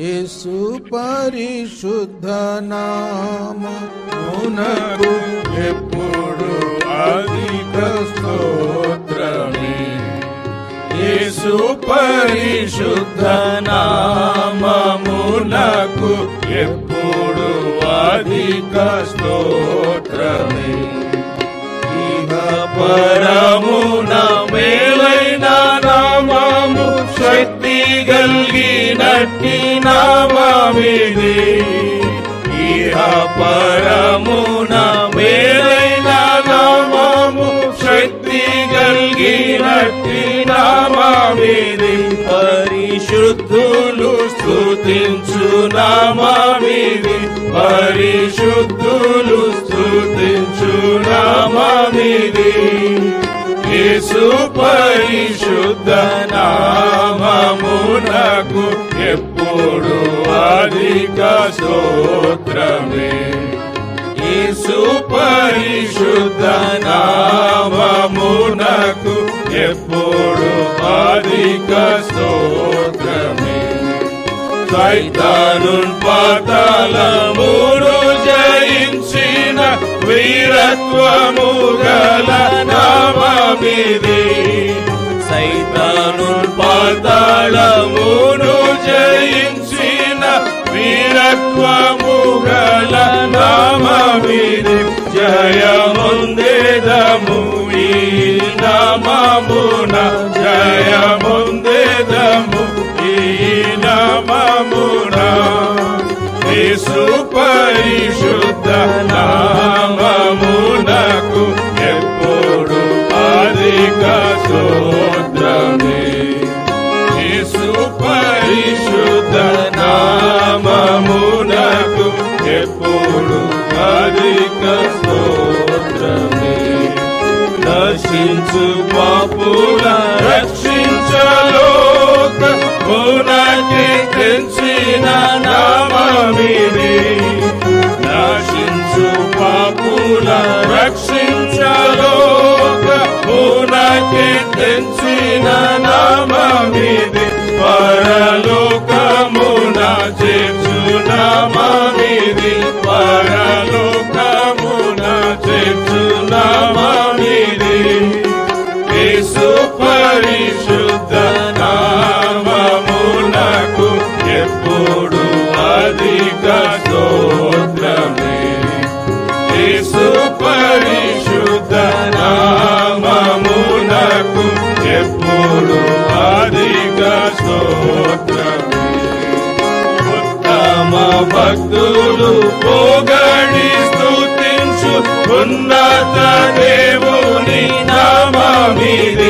యేసు పరిశుద్ధ నామమునకు ఎప్పుడు అధిక స్తోత్రమే. యేసు పరిశుద్ధ నామమునకు ఎప్పుడు అధిక స్తోత్రమే. ఇహ పరమున కలిగినట్టి నామమిది. ఇహ పరమున మేలైన నామము శక్తి కలిగినట్టి నామమిది. పరిశుద్ధులు స్థుతించు నామమిది. పరిశుద్ధులు స్థుతించు నామమిది. యేసు పరిశుద్ధ నాకు ఎప్పుడు అధిక స్తోత్రమే. యేసు పరిశుద్ధ నామమునకు ఎప్పుడు అధిక స్తోత్రమే. సైతాను పాతాళమును జయించిన వీరత్వము గల నామమిది. సైతాను పాతాళమును జయించిన వీరత్వము గల నామమిది జయముందేదము ఈ నామమున జయముందేదము ఈ నామమున యేసు పరిశుద్ధ నామమునకు ఎప్పుడు అధిక స్తోత్రమే. దర్శించు పాపుల రక్షించలోక పునకి తెంచిన నామమిది. నాశించు పాపుల రక్షించలోక పునకి తెంచిన నామమిది. పరలోక స్తోత్రమే ఉత్తమ భక్తులు పోగడి స్తుతించు ఉన్నత దేవుని నామమిది.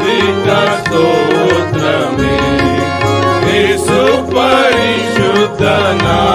Aditas Sotram Vishupari nós.